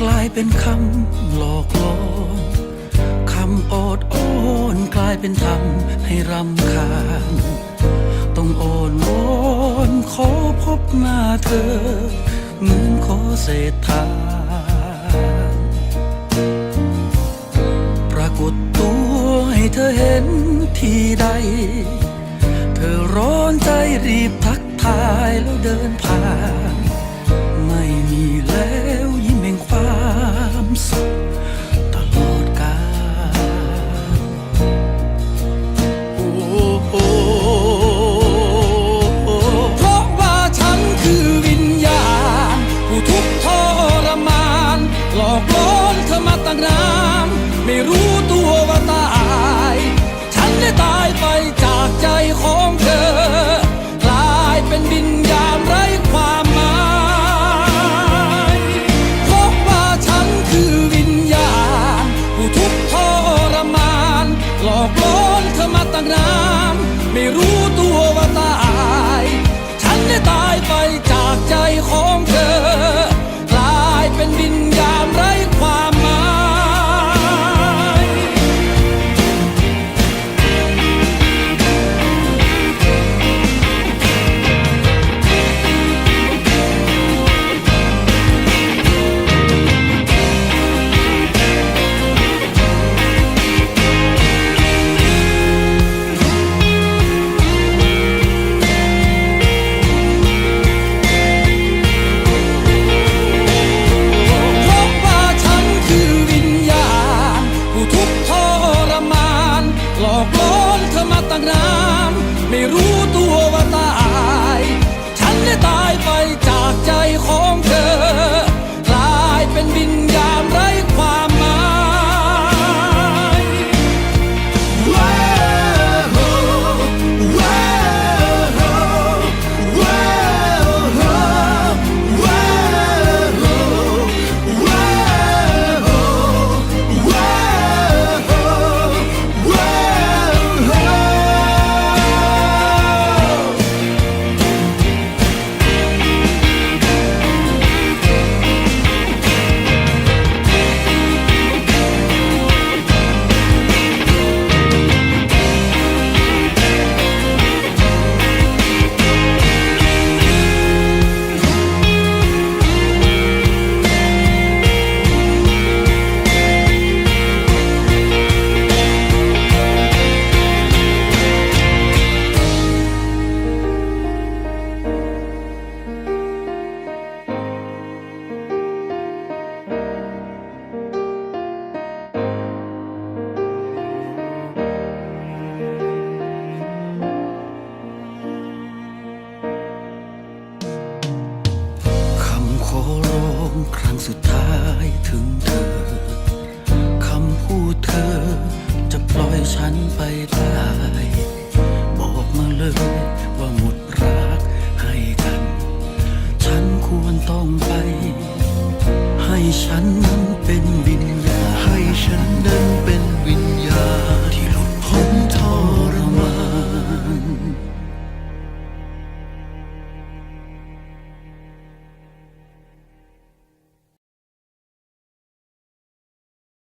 กลายเป็นคำหลอกลวงคำอดอ้อนกลายเป็นทำให้รำคาญ ต้องโอนวอนขอพบหน้าเธอ เหมือนขอเศษทางปรากฏตัวให้เธอเห็นทีใด เธอร้อนใจรีบทักทายแล้วเดินผ่าน ไม่มีแล้ว เธอมาตั้งนานไม่รู้ตัวว่าตาย ฉันได้ตายไปจากใจของเธอ ขอร้องครั้งสุดท้ายถึงเธอ คำพูดเธอจะปล่อยฉันไปได้ บอกมาเลยว่าหมด